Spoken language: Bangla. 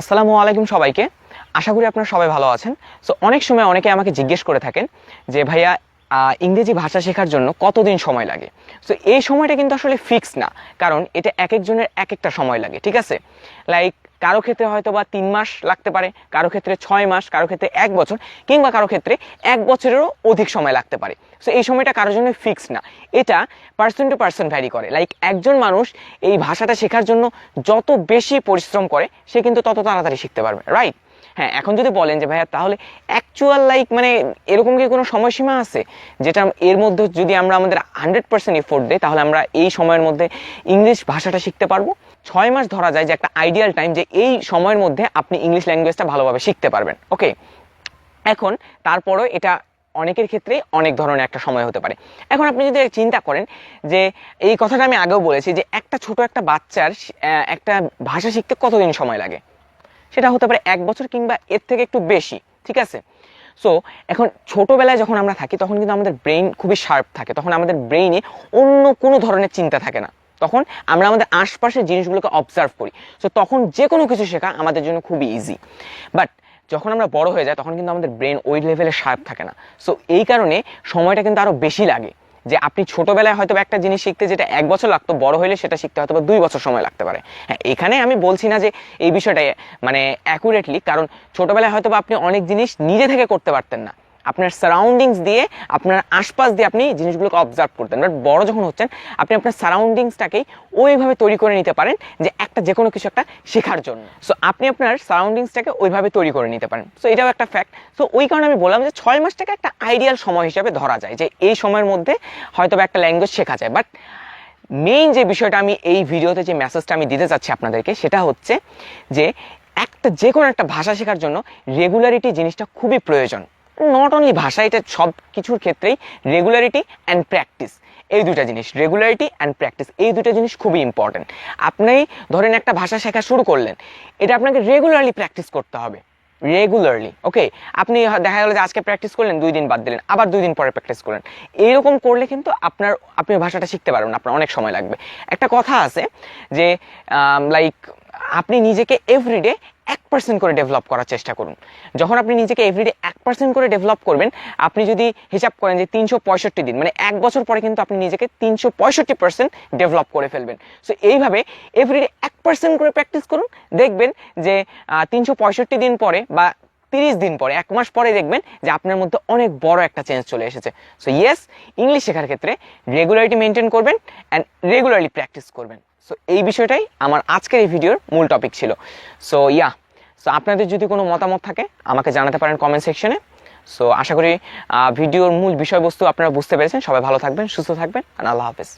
আসসালামু আলাইকুম সবাইকে। আশা করি আপনারা সবাই ভালো আছেন। সো অনেক সময় অনেকে আমাকে জিজ্ঞেস করে থাকেন যে, ভাইয়া ইংরেজি ভাষা শেখার জন্য কতদিন সময় লাগে? সো এই সময়টা কিন্তু আসলে ফিক্স না। কারণ এটা এক একজনের এক একটা সময় লাগে, ঠিক আছে? লাইক কারও ক্ষেত্রে হয়তো বা তিন মাস লাগতে পারে, কারও ক্ষেত্রে ছয় মাস, কারও ক্ষেত্রে এক বছর, কিংবা কারও ক্ষেত্রে এক বছরেরও অধিক সময় লাগতে পারে। সো এই সময়টা কারোর জন্য ফিক্স না। এটা পার্সন টু পার্সন ভ্যারি করে। লাইক একজন মানুষ এই ভাষাটা শেখার জন্য যত বেশি পরিশ্রম করে, সে কিন্তু তত তাড়াতাড়ি শিখতে পারবে রাইট হ্যাঁ এখন যদি বলেন যে, ভাইয়া, তাহলে অ্যাকচুয়াল লাইক মানে এরকম কি কোনো সময়সীমা আছে? যেটা এর মধ্যে যদি আমরা আমাদের হান্ড্রেড পার্সেন্ট এফোর্ট দিই, তাহলে আমরা এই সময়ের মধ্যে ইংলিশ ভাষাটা শিখতে পারব। ছয় মাস ধরা যায় যে একটা আইডিয়াল টাইম যে এই সময়ের মধ্যে আপনি ইংলিশ ল্যাঙ্গুয়েজটা ভালোভাবে শিখতে পারবেন। ওকে এখন তারপরও এটা অনেকের ক্ষেত্রেই অনেক ধরনের একটা সময় হতে পারে। এখন আপনি যদি চিন্তা করেন যে এই কথাটা আমি আগেও বলেছি যে একটা ছোট একটা বাচ্চার একটা ভাষা শিখতে কতদিন সময় লাগে? সেটা হতে পারে এক বছর কিংবা এর থেকে একটু বেশি, ঠিক আছে? সো এখন ছোটোবেলায় যখন আমরা থাকি তখন কিন্তু আমাদের ব্রেইন খুবই শার্প থাকে। তখন আমাদের ব্রেইনে অন্য কোনো ধরনের চিন্তা থাকে না। তখন আমরা আমাদের আশপাশের জিনিসগুলোকে অবজার্ভ করি। সো তখন যে কোনো কিছু শেখা আমাদের জন্য খুবই ইজি বাট যখন আমরা বড় হয়ে যাই, তখন কিন্তু আমাদের ব্রেন ওই লেভেলে শার্প থাকে না। সো এই কারণে সময়টা কিন্তু আরও বেশি লাগে। যে আপনি ছোটবেলায় হয়তো একটা জিনিস শিখতে যেটা এক বছর লাগতো, বড় হলে সেটা শিখতে হয়তো বা দুই বছর সময় লাগতে পারে। হ্যাঁ এখানে আমি বলছি না যে এই বিষয়টা মানে অ্যাকুরেটলি কারণ ছোটবেলায় হয়তো বা আপনি অনেক জিনিস নিজে থেকে করতে পারতেন না। আপনার সারাউন্ডিংস দিয়ে, আপনার আশপাশ দিয়ে আপনি জিনিসগুলোকে অবজার্ভ করতেন। বাট বড় যখন হচ্ছেন, আপনি আপনার সারাউন্ডিংসটাকেই ওইভাবে তৈরি করে নিতে পারেন যে একটা যে কোনো কিছু একটা শেখার জন্য। সো আপনি আপনার সারাউন্ডিংসটাকে ওইভাবে তৈরি করে নিতে পারেন। সো এটাও একটা ফ্যাক্ট সো ওই কারণে আমি বললাম যে ছয় মাসটাকে একটা আইডিয়াল সময় হিসাবে ধরা যায় যে এই সময়ের মধ্যে হয়তো একটা ল্যাঙ্গুয়েজ শেখা যায়। বাট মেইন যে বিষয়টা আমি এই ভিডিওতে যে মেসেজটা আমি দিতে চাচ্ছি আপনাদেরকে, সেটা হচ্ছে যে একটা যে কোনো একটা ভাষা শেখার জন্য রেগুলারিটি জিনিসটা খুবই প্রয়োজন। নট অনলি ভাষা, এটা সব কিছুর ক্ষেত্রেই রেগুলারিটি অ্যান্ড প্র্যাকটিস এই দুটা জিনিস রেগুলারিটি অ্যান্ড প্র্যাকটিস এই দুটো জিনিস খুবই ইম্পর্টেন্ট আপনি ধরেন একটা ভাষা শেখা শুরু করলেন, এটা আপনাকে রেগুলারলি প্র্যাকটিস করতে হবে। রেগুলারলি ওকে আপনি দেখা গেল যে আজকে প্র্যাকটিস করলেন, দুই দিন বাদ দিলেন, আবার দুই দিন পরে প্র্যাকটিস করলেন। এইরকম করলে কিন্তু আপনার, আপনি ভাষাটা শিখতে পারবেন আপনার অনেক সময় লাগবে। একটা কথা আছে যে লাইক আপনি নিজেকে এভরিডে এক পার্সেন্ট করে ডেভেলপ করার চেষ্টা করুন। যখন আপনি নিজেকে এভরিডে এক পার্সেন্ট করে ডেভেলপ করবেন, আপনি যদি হিসাব করেন যে তিনশো পঁয়ষট্টি দিন মানে এক বছর পরে কিন্তু আপনি নিজেকে তিনশো পঁয়ষট্টি পার্সেন্ট ডেভেলপ করে ফেলবেন। সো এইভাবে এভরিডে এক পার্সেন্ট করে প্র্যাকটিস করুন, দেখবেন যে তিনশো পঁয়ষট্টি দিন পরে বা তিরিশ দিন পরে, এক মাস পরে দেখবেন যে আপনার মধ্যে অনেক বড় একটা চেঞ্জ চলে এসেছে। সো ইয়েস ইংলিশ শেখার ক্ষেত্রে রেগুলারিটি মেনটেন করবেন অ্যান্ড রেগুলারলি প্র্যাকটিস করবেন। সো এই বিষয়টাই আমার আজকের এই ভিডিওর মূল টপিক ছিল। সো ইয়া সো আপনাদের যদি কোনো মতামত থাকে, আমাকে জানাতে পারেন কমেন্ট সেকশনে সো আশা করি ভিডিওর মূল বিষয়বস্তু আপনারা বুঝতে পেরেছেন। সবাই ভালো থাকবেন, সুস্থ থাকবেন আর আল্লাহ হাফেজ।